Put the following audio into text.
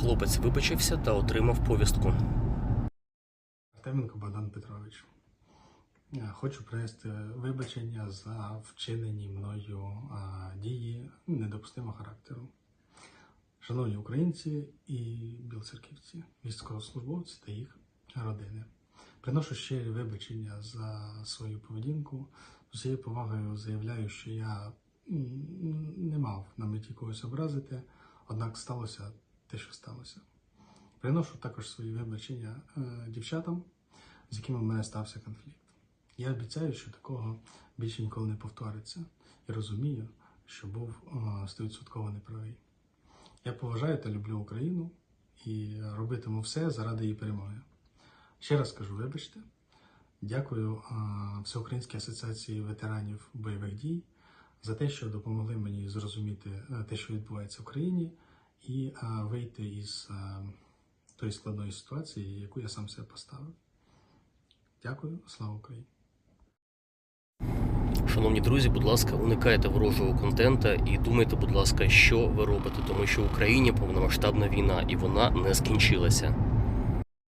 Хлопець вибачився та отримав повістку. Артеменко Богдан Петрович. Хочу принести вибачення за вчинені мною дії недопустимого характеру. Шановні українці і білоцерківці, військовослужбовці та їх родини. Приношу щирі вибачення за свою поведінку. З усією повагою заявляю, що я не мав на меті когось образити, однак сталося те, що сталося. Приношу також свої вибачення е, дівчатам, з якими в мене стався конфлікт. Я обіцяю, що такого більше ніколи не повториться, і розумію, що був е, стовідсотково неправий. Я поважаю та люблю Україну і робитиму все заради її перемоги. Ще раз кажу, вибачте. Дякую е, Всеукраїнській асоціації ветеранів бойових дій за те, що допомогли мені зрозуміти е, те, що відбувається в країні, і а, вийти із а, тої складної ситуації, яку я сам себе поставив. Дякую, слава Україні! Шановні друзі, будь ласка, уникайте ворожого контента і думайте, будь ласка, що ви робите, тому що в Україні повномасштабна війна і вона не скінчилася.